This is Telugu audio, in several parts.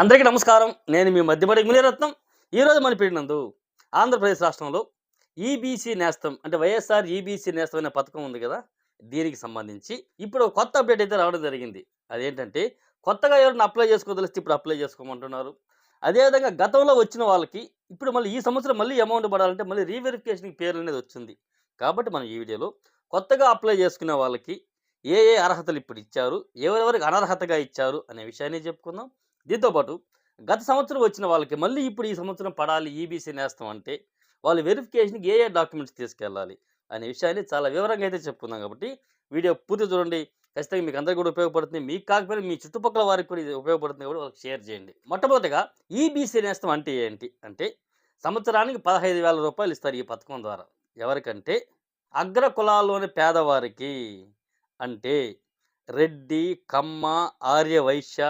అందరికీ నమస్కారం. నేను మీ మధ్యపడి మునిరత్నం. ఈరోజు మన పీడినందు ఆంధ్రప్రదేశ్ రాష్ట్రంలో ఈబీసీ నేస్తం అంటే వైఎస్ఆర్ ఈబీసీ నేస్తం అనే పథకం ఉంది కదా దీనికి సంబంధించి. ఇప్పుడు కొత్త అప్డేట్ అయితే రావడం జరిగింది. అదేంటంటే కొత్తగా ఎవరైనా అప్లై చేసుకోదలిస్తే ఇప్పుడు అప్లై చేసుకోమంటున్నారు. అదేవిధంగా గతంలో వచ్చిన వాళ్ళకి ఇప్పుడు మళ్ళీ ఈ సంవత్సరం మళ్ళీ అమౌంట్ పడాలంటే మళ్ళీ రీవెరిఫికేషన్కి పేరు అనేది వచ్చింది. కాబట్టి మనం ఈ వీడియోలో కొత్తగా అప్లై చేసుకునే వాళ్ళకి ఏ ఏ అర్హతలు ఇప్పుడు ఇచ్చారు ఎవరెవరికి అనర్హతగా ఇచ్చారు అనే విషయాన్ని చెప్పుకుందాం. దీంతోపాటు గత సంవత్సరం వచ్చిన వాళ్ళకి మళ్ళీ ఇప్పుడు ఈ సంవత్సరం పడాలి ఈబీసీ నేస్తం అంటే వాళ్ళు వెరిఫికేషన్కి ఏ ఏ డాక్యుమెంట్స్ తీసుకెళ్ళాలి అనే విషయాన్ని చాలా వివరంగా అయితే చెప్పుకుందాం కాబట్టి వీడియో పూర్తి చూడండి. ఖచ్చితంగా మీకు అందరికీ కూడా ఉపయోగపడుతుంది. మీకు కాకపోయినా మీ చుట్టుపక్కల వారికి కూడా ఇది ఉపయోగపడుతుంది కూడా వాళ్ళకి షేర్ చేయండి. మొట్టమొదటిగా ఈబీసీ నేస్తం అంటే ఏంటి? అంటే సంవత్సరానికి పదహైదు వేల రూపాయలు ఇస్తారు ఈ పథకం ద్వారా. ఎవరికంటే అగ్ర కులాల్లోని పేదవారికి అంటే రెడ్డి కమ్మ ఆర్య వైశ్య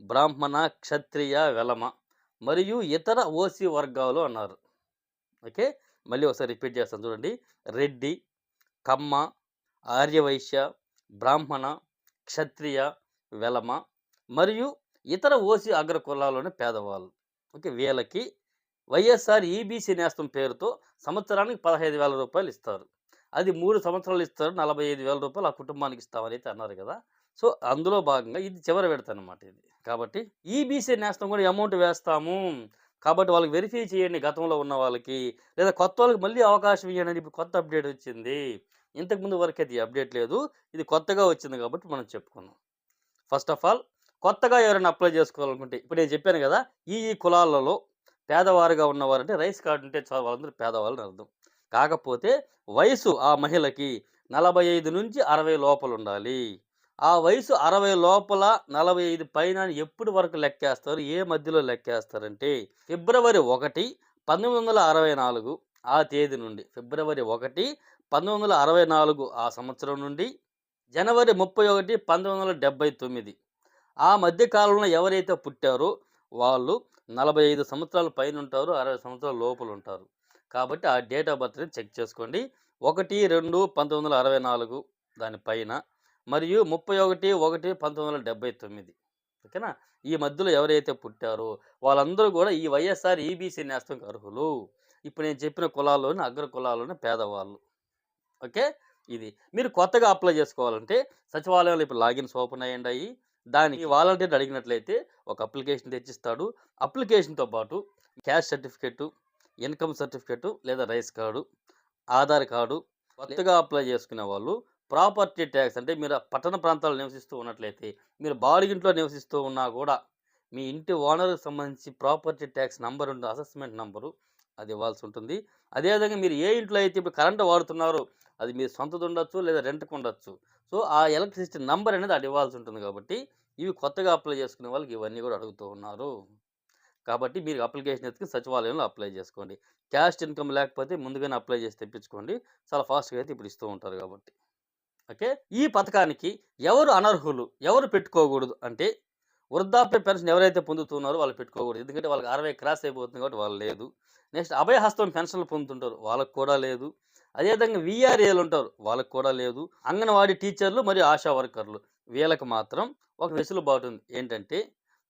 బ్రాహ్మణ క్షత్రియ వెలమ మరియు ఇతర ఓసీ వర్గాలు అన్నారు. ఓకే? మళ్ళీ ఒకసారి రిపీట్ చేస్తాను చూడండి. రెడ్డి కమ్మ ఆర్యవైశ్య బ్రాహ్మణ క్షత్రియ వెలమ మరియు ఇతర ఓసీ అగ్ర కులాల్లోని పేదవాళ్ళు. ఓకే? వీళ్ళకి వైఎస్ఆర్ ఈబీసీ నేస్తం పేరుతో సంవత్సరానికి పదహైదు వేల రూపాయలు ఇస్తారు. అది మూడు సంవత్సరాలు ఇస్తారు నలభై ఐదు వేల రూపాయలు ఆ కుటుంబానికి ఇస్తామని అయితే అన్నారు కదా. సో అందులో భాగంగా ఇది చివరి పెడతానమాట అనమాట ఇది. కాబట్టి ఈబీసీ నేస్తం కూడా అమౌంట్ వేస్తాము. కాబట్టి వాళ్ళకి వెరిఫై చేయండి గతంలో ఉన్న వాళ్ళకి. లేదా కొత్త వాళ్ళకి మళ్ళీ అవకాశం ఇవ్వండి ఇప్పుడు కొత్త అప్డేట్ వచ్చింది. ఇంతకుముందు వరకు అది అప్డేట్ లేదు. ఇది కొత్తగా వచ్చింది కాబట్టి మనం చెప్పుకున్నాం. ఫస్ట్ ఆఫ్ ఆల్ కొత్తగా ఎవరైనా అప్లై చేసుకోవాలనుకుంటే ఇప్పుడు నేను చెప్పాను కదా ఈ ఈ కులాలలో పేదవారుగా ఉన్నవారంటే రైస్ కార్డు ఉంటే చాలా వాళ్ళందరూ పేదవాళ్ళని అర్థం. కాకపోతే వయసు ఆ మహిళకి నలభై ఐదు నుంచి అరవై లోపల ఉండాలి. ఆ వయసు అరవై లోపల నలభై ఐదు పైన అని ఎప్పుడు వరకు లెక్కేస్తారు? ఏ మధ్యలో లెక్కేస్తారంటే ఫిబ్రవరి ఒకటి పంతొమ్మిది వందల అరవై నాలుగు ఆ తేదీ నుండి ఫిబ్రవరి ఒకటి పంతొమ్మిది వందల అరవై నాలుగు ఆ సంవత్సరం నుండి జనవరి ముప్పై ఒకటి పంతొమ్మిది వందల డెబ్బై తొమ్మిది ఆ మధ్య కాలంలో ఎవరైతే పుట్టారో వాళ్ళు నలభై ఐదు సంవత్సరాల పైన ఉంటారు అరవై సంవత్సరాల లోపల ఉంటారు. కాబట్టి ఆ డేట్ ఆఫ్ బర్త్ని చెక్ చేసుకోండి. ఒకటి రెండు పంతొమ్మిది వందల అరవై నాలుగు దానిపైన మరియు ముప్పై ఒకటి ఒకటి పంతొమ్మిది వందల డెబ్బై తొమ్మిది. ఓకేనా? ఈ మధ్యలో ఎవరైతే పుట్టారో వాళ్ళందరూ కూడా ఈ వైఎస్ఆర్ ఈబీసీ నేస్తం అర్హులు. ఇప్పుడు నేను చెప్పిన కులాల్లోని అగ్ర కులాల్లోని పేదవాళ్ళు. ఓకే? ఇది. మీరు కొత్తగా అప్లై చేసుకోవాలంటే సచివాలయంలో ఇప్పుడు లాగిన్స్ ఓపెన్ అయ్యాయి దానికి వాలంటీర్ అడిగినట్లయితే ఒక అప్లికేషన్ తెచ్చిస్తాడు. అప్లికేషన్తో పాటు క్యాష్ సర్టిఫికెట్ ఇన్కమ్ సర్టిఫికెట్ లేదా రైస్ కార్డు ఆధార్ కార్డు కొత్తగా అప్లై చేసుకునే వాళ్ళు ప్రాపర్టీ ట్యాక్స్ అంటే మీరు పట్టణ ప్రాంతాల్లో నివసిస్తూ ఉన్నట్లయితే మీరు బాడిగింట్లో నివసిస్తూ ఉన్నా కూడా మీ ఇంటి ఓనర్కి సంబంధించి ప్రాపర్టీ ట్యాక్స్ నంబర్ ఉంటుంది అసెస్మెంట్ నంబరు అది ఇవ్వాల్సి ఉంటుంది. అదేవిధంగా మీరు ఏ ఇంట్లో అయితే ఇప్పుడు కరెంటు వాడుతున్నారో అది మీరు సొంతది ఉండొచ్చు లేదా రెంట్కి ఉండొచ్చు. సో ఆ ఎలక్ట్రిసిటీ నంబర్ అనేది అది ఇవ్వాల్సి ఉంటుంది కాబట్టి ఇవి కొత్తగా అప్లై చేసుకునే వాళ్ళకి ఇవన్నీ కూడా అడుగుతూ ఉన్నారు. కాబట్టి మీరు అప్లికేషన్ ఎత్తుకుని సచివాలయంలో అప్లై చేసుకోండి. క్యాష్ ఇన్కమ్ లేకపోతే ముందుగానే అప్లై చేసి తెప్పించుకోండి. చాలా ఫాస్ట్గా అయితే ఇప్పుడు ఇస్తూ ఉంటారు కాబట్టి. ఓకే ఈ పథకానికి ఎవరు అనర్హులు ఎవరు పెట్టుకోకూడదు అంటే వృద్ధాప్య పెన్షన్ ఎవరైతే పొందుతున్నారో వాళ్ళు పెట్టుకోకూడదు. ఎందుకంటే వాళ్ళకి అరవై క్రాస్ అయిపోతుంది కాబట్టి వాళ్ళు లేదు. నెక్స్ట్ అభయహస్తం పెన్షన్లు పొందుతుంటారు వాళ్ళకు కూడా లేదు. అదేవిధంగా విఆర్ఏలు ఉంటారు వాళ్ళకి కూడా లేదు. అంగన్వాడీ టీచర్లు మరియు ఆశా వర్కర్లు వీళ్ళకి మాత్రం ఒక వెసులుబాటు ఉంది. ఏంటంటే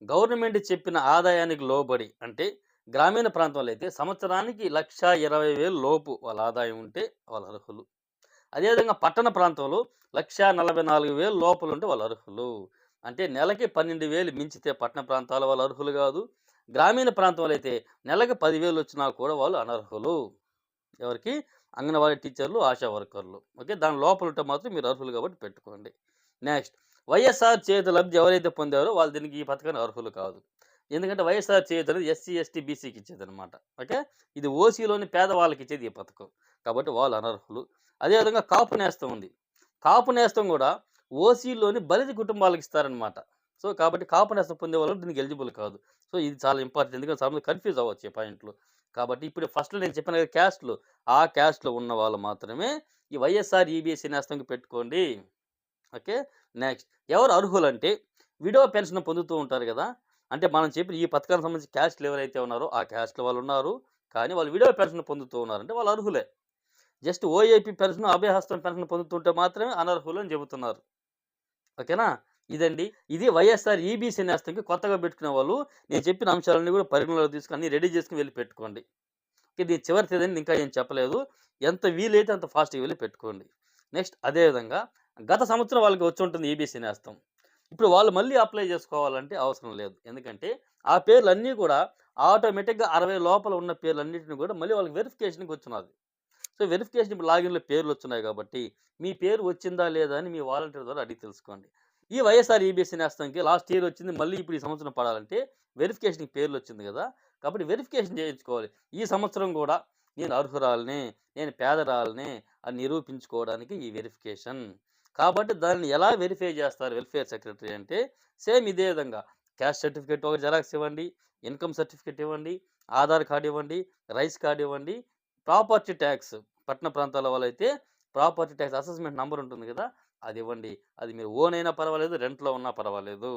గవర్నమెంట్ చెప్పిన ఆదాయానికి లోబడి అంటే గ్రామీణ ప్రాంతంలో అయితే సంవత్సరానికి లక్ష ఇరవై వేలు లోపు వాళ్ళ ఆదాయం ఉంటే వాళ్ళ అర్హులు. అదేవిధంగా పట్టణ ప్రాంతంలో లక్ష నలభై నాలుగు వేలు లోపల ఉంటే వాళ్ళు అర్హులు. అంటే నెలకి పన్నెండు వేలు మించితే పట్టణ ప్రాంతాల వాళ్ళు అర్హులు కాదు. గ్రామీణ ప్రాంతంలో అయితే నెలకి పదివేలు వచ్చినా కూడా వాళ్ళు అనర్హులు. ఎవరికి? అంగన్వాడీ టీచర్లు ఆశా వర్కర్లు. ఓకే? దాని లోపల ఉంటే మాత్రం మీరు అర్హులు కాబట్టి పెట్టుకోండి. నెక్స్ట్ వైఎస్ఆర్ చేతి లబ్ధి ఎవరైతే పొందారో వాళ్ళు దీనికి ఈ పథకానికి అర్హులు కాదు. ఎందుకంటే వైఎస్ఆర్ చేయొచ్చు అనేది ఎస్సీ ఎస్టీ బీసీకి ఇచ్చేది అనమాట ఓకే? ఇది ఓసీలోని పేదవాళ్ళకి ఇచ్చేది ఈ పథకం. కాబట్టి వాళ్ళు అనర్హులు. అదేవిధంగా కాపు నేస్తం ఉంది. కాపు నేస్తం కూడా ఓసీలోని బలిది కుటుంబాలకు ఇస్తారనమాట సో కాబట్టి కాపు నేస్తం పొందే వాళ్ళు దీనికి ఎలిజిబుల్ కాదు. సో ఇది చాలా ఇంపార్టెంట్. ఎందుకంటే చాలా కన్ఫ్యూజ్ అవ్వచ్చు ఈ పాయింట్లు. కాబట్టి ఇప్పుడు ఫస్ట్లో నేను చెప్పిన కదా క్యాస్ట్లు. ఆ క్యాస్ట్లో ఉన్న వాళ్ళు మాత్రమే ఈ వైఎస్ఆర్ ఈబీఎస్సీ నేస్తంకి పెట్టుకోండి. ఓకే? నెక్స్ట్ ఎవరు అర్హులు అంటే విడో పెన్షన్ పొందుతూ ఉంటారు కదా? అంటే మనం చెప్పిన ఈ పథకానికి సంబంధించి క్యాస్ట్లు ఎవరైతే ఉన్నారో ఆ క్యాస్ట్లో వాళ్ళు ఉన్నారు. కానీ వాళ్ళు విడవ పెన్షన్ పొందుతూ ఉన్నారంటే వాళ్ళు అర్హులే. Just OAP pension Abhayahastam pension పొందుతుంటే మాత్రమే అనర్హులు అని చెబుతున్నారు. ఓకేనా? ఇదండి. ఇది వైఎస్ఆర్ ఈబీసీ నేస్తంకి కొత్తగా పెట్టుకునే వాళ్ళు నేను చెప్పిన అంశాలన్నీ కూడా పరిగణలోకి తీసుకొని రెడీ చేసుకుని వెళ్ళి పెట్టుకోండి. ఇది చివరి తేదీని ఇంకా ఏం చెప్పలేదు. ఎంత వీలైతే అంత ఫాస్ట్గా వెళ్ళి పెట్టుకోండి. నెక్స్ట్ అదేవిధంగా గత సంవత్సరం వాళ్ళకి వచ్చి ఉంటుంది ఈబీసీ నేస్తం ఇప్పుడు వాళ్ళు మళ్ళీ అప్లై చేసుకోవాలంటే అవసరం లేదు. ఎందుకంటే ఆ పేర్లు అన్నీ కూడా ఆటోమేటిక్గా అరవై లోపల ఉన్న పేర్లన్నింటిని కూడా మళ్ళీ వాళ్ళకి వెరిఫికేషన్కి వచ్చినది సో వెరిఫికేషన్ ఇప్పుడు లాగిన్లో పేర్లు వచ్చినాయి కాబట్టి మీ పేరు వచ్చిందా లేదా అని మీ వాలంటీర్ ద్వారా అడిగి తెలుసుకోండి. ఈ వైఎస్ఆర్ ఈబీసీ నేస్తానికి లాస్ట్ ఇయర్ వచ్చింది. మళ్ళీ ఇప్పుడు ఈ సంవత్సరం పడాలంటే వెరిఫికేషన్కి పేర్లు వచ్చింది కదా! కాబట్టి వెరిఫికేషన్ చేయించుకోవాలి. ఈ సంవత్సరం కూడా నేను అర్హురాలని నేను పేదరాలని అని నిరూపించుకోవడానికి ఈ వెరిఫికేషన్ కాబట్టి దాన్ని ఎలా వెరిఫై చేస్తారు వెల్ఫేర్ సెక్రటరీ అంటే సేమ్ ఇదే విధంగా క్యాస్ట్ సర్టిఫికేట్ ఒక జెరాక్స్ ఇవ్వండి ఇన్కమ్ సర్టిఫికేట్ ఇవ్వండి ఆధార్ కార్డు ఇవ్వండి రైస్ కార్డు ఇవ్వండి ప్రాపర్టీ ట్యాక్స్ పట్టణ ప్రాంతాల వాళ్ళైతే ప్రాపర్టీ ట్యాక్స్ అసెస్మెంట్ నెంబర్ ఉంటుంది కదా అది ఇవ్వండి. అది మీరు ఓన్ అయినా పర్వాలేదు రెంట్లో ఉన్నా పర్వాలేదు.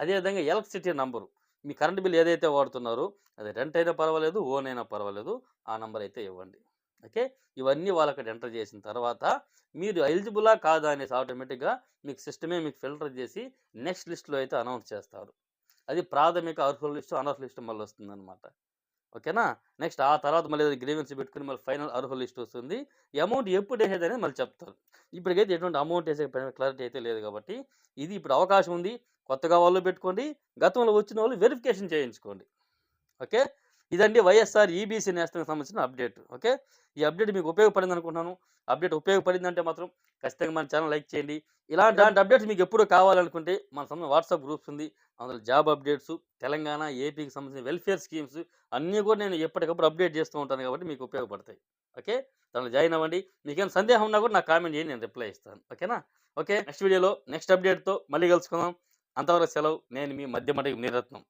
అదేవిధంగా ఎలక్ట్రిసిటీ నంబరు మీ కరెంట్ బిల్ ఏదైతే వాడుతున్నారో అది రెంట్ అయినా పర్వాలేదు ఓన్ అయినా పర్వాలేదు ఆ నంబర్ అయితే ఇవ్వండి. ఓకే? ఇవన్నీ వాళ్ళకి ఎంటర్ చేసిన తర్వాత మీరు ఎలిజిబులా కాదా అనేసి ఆటోమేటిక్గా మీకు సిస్టమే మీకు ఫిల్టర్ చేసి నెక్స్ట్ లిస్ట్లో అయితే అనౌన్స్ చేస్తారు. అది ప్రాథమిక అర్హుల లిస్టు అనర్హుల లిస్టు మళ్ళీ వస్తుందన్నమాట. ఓకేనా? నెక్స్ట్ ఆ తర్వాత మళ్ళీ గ్రీవెన్స్ పెట్టుకుని మళ్ళీ ఫైనల్ అర్హుల లిస్ట్ వస్తుంది. అమౌంట్ ఎప్పుడు వేసేది అనేది మళ్ళీ చెప్తారు. ఇప్పటికైతే ఎటువంటి అమౌంట్ వేసే క్లారిటీ అయితే లేదు కాబట్టి ఇది ఇప్పుడు అవకాశం ఉంది. కొత్తగా వాళ్ళు పెట్టుకోండి. గతంలో వచ్చిన వాళ్ళు వెరిఫికేషన్ చేయించుకోండి. ఓకే? ఇదండి వైఎస్ఆర్ ఈబీసీ నేస్తానికి సంబంధించిన అప్డేట్ ఓకే? ఈ అప్డేట్ మీకు ఉపయోగపడింది అనుకుంటున్నాను. అప్డేట్ ఉపయోగపడిందంటే మాత్రం ఖచ్చితంగా మన ఛానల్ లైక్ చేయండి. ఇలాంటి అప్డేట్స్ మీకు ఎప్పుడు కావాలనుకుంటే మన సంబంధం వాట్సాప్ గ్రూప్స్ ఉంది. అందులో జాబ్ అప్డేట్స్ తెలంగాణ ఏపీకి సంబంధించిన వెల్ఫేర్ స్కీమ్స్ అన్నీ కూడా నేను ఎప్పటికప్పుడు అప్డేట్ చేస్తూ ఉంటాను కాబట్టి మీకు ఉపయోగపడతాయి. ఓకే? దాంట్లో జాయిన్ అవ్వండి. మీకేమైనా సందేహం ఉన్నా కూడా నాకు కామెంట్ చేయండి నేను రిప్లై ఇస్తాను. ఓకేనా? ఓకే నెక్స్ట్ వీడియోలో నెక్స్ట్ అప్డేట్తో మళ్ళీ కలుసుకుందాం. అంతవరకు సెలవు. నేను మీ మధ్య మధ్య నిరత్నం